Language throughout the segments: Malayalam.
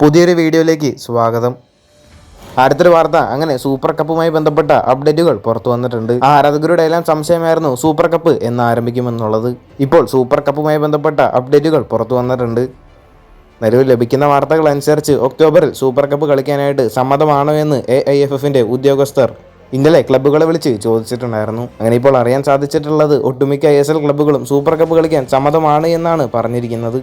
പുതിയൊരു വീഡിയോയിലേക്ക് സ്വാഗതം. അടുത്തൊരു വാർത്ത അങ്ങനെ സൂപ്പർ കപ്പുമായി ബന്ധപ്പെട്ട അപ്ഡേറ്റുകൾ പുറത്തു വന്നിട്ടുണ്ട്. ആരാധകരുടെ എല്ലാം സംശയമായിരുന്നു സൂപ്പർ കപ്പ് എന്ന് ആരംഭിക്കുമെന്നുള്ളത് ഇപ്പോൾ സൂപ്പർ കപ്പുമായി ബന്ധപ്പെട്ട അപ്ഡേറ്റുകൾ പുറത്തു വന്നിട്ടുണ്ട്. നിലവിൽ ലഭിക്കുന്ന വാർത്തകൾ അനുസരിച്ച് ഒക്ടോബറിൽ സൂപ്പർ കപ്പ് കളിക്കാനായിട്ട് സമ്മതമാണോ എന്ന് എ ഐ എഫ് എഫിന്റെ ഉദ്യോഗസ്ഥർ ഇന്നലെ ക്ലബ്ബുകളെ വിളിച്ച് ചോദിച്ചിട്ടുണ്ടായിരുന്നു. അങ്ങനെ ഇപ്പോൾ അറിയാൻ സാധിച്ചിട്ടുള്ളത് ഒട്ടുമിക്ക ഐ എസ് എൽ ക്ലബ്ബുകളും സൂപ്പർ കപ്പ് കളിക്കാൻ സമ്മതമാണ് എന്നാണ് പറഞ്ഞിരിക്കുന്നത്.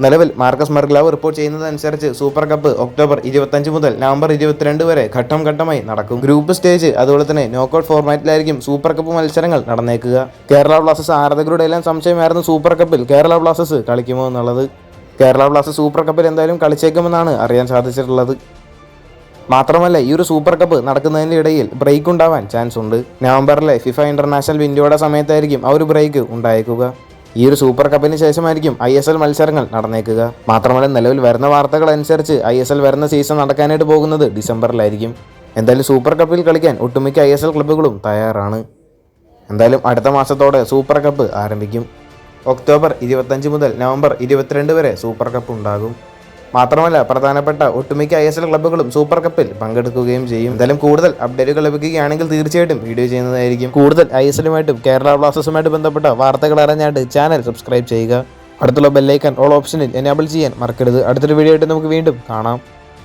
നിലവിൽ മാർക്കസ് മർഗ്ലാവ് റിപ്പോർട്ട് ചെയ്യുന്നതനുസരിച്ച് സൂപ്പർ കപ്പ് ഒക്ടോബർ ഇരുപത്തഞ്ച് മുതൽ നവംബർ ഇരുപത്തിരണ്ട് വരെ ഘട്ടം ഘട്ടമായി നടക്കും. ഗ്രൂപ്പ് സ്റ്റേജ് അതുപോലെ തന്നെ നോക്കൌട്ട് ഫോർമാറ്റിലായിരിക്കും സൂപ്പർ കപ്പ് മത്സരങ്ങൾ നടന്നേക്കുക. കേരള ബ്ലാസ്റ്റേഴ്സ് ആരാധകരുടെ എല്ലാം സംശയമായിരുന്നു സൂപ്പർ കപ്പിൽ കേരള ബ്ലാസ്റ്റേഴ്സ് കളിക്കുമോ എന്നുള്ളത്. കേരള ബ്ലാസ്റ്റേഴ്സ് സൂപ്പർ കപ്പിൽ എന്തായാലും കളിച്ചേക്കുമെന്നാണ് അറിയാൻ സാധിച്ചിട്ടുള്ളത്. മാത്രമല്ല ഈ ഒരു സൂപ്പർ കപ്പ് നടക്കുന്നതിന്റെ ഇടയിൽ ബ്രേക്ക് ഉണ്ടാവാൻ ചാൻസ് ഉണ്ട്. നവംബറിലെ ഫിഫ ഇന്റർനാഷണൽ വിൻഡോയുടെ സമയത്തായിരിക്കും ആ ഒരു ബ്രേക്ക് ഉണ്ടായേക്കുക. ഈ ഒരു സൂപ്പർ കപ്പിന് ശേഷമായിരിക്കും ഐ എസ് എൽ മത്സരങ്ങൾ നടന്നേക്കുക. മാത്രമല്ല നിലവിൽ വരുന്ന വാർത്തകൾ അനുസരിച്ച് ഐ എസ് എൽ വരുന്ന സീസൺ നടക്കാനായിട്ട് പോകുന്നത് ഡിസംബറിലായിരിക്കും. എന്തായാലും സൂപ്പർ കപ്പിൽ കളിക്കാൻ ഒട്ടുമിക്ക ഐ എസ് എൽ ക്ലബ്ബുകളും തയ്യാറാണ്. എന്തായാലും അടുത്ത മാസത്തോടെ സൂപ്പർ കപ്പ് ആരംഭിക്കും. ഒക്ടോബർ ഇരുപത്തഞ്ച് മുതൽ നവംബർ ഇരുപത്തിരണ്ട് വരെ സൂപ്പർ കപ്പ് ഉണ്ടാകും. മാത്രമല്ല പ്രധാനപ്പെട്ട ഒട്ടുമിക്ക ഐ എസ് എൽ ക്ലബ്ബുകളും സൂപ്പർ കപ്പിൽ പങ്കെടുക്കുകയും ചെയ്യും. എന്തായാലും കൂടുതൽ അപ്ഡേറ്റുകൾ ലഭിക്കുകയാണെങ്കിൽ തീർച്ചയായിട്ടും വീഡിയോ ചെയ്യുന്നതായിരിക്കും. കൂടുതൽ ഐ എസ് എല്ലുമായിട്ടും കേരള ബ്ലാസ്റ്റേഴ്സുമായിട്ട് ബന്ധപ്പെട്ട വാർത്തകൾ അറിഞ്ഞായിട്ട് ചാനൽ സബ്സ്ക്രൈബ് ചെയ്യുക. അടുത്തുള്ള ബെല്ലൈക്കൺ ഓൾ ഓപ്ഷനിൽ എനേബിൾ ചെയ്യാൻ മറക്കരുത്. അടുത്തൊരു വീഡിയോ ആയിട്ട് നമുക്ക് വീണ്ടും കാണാം.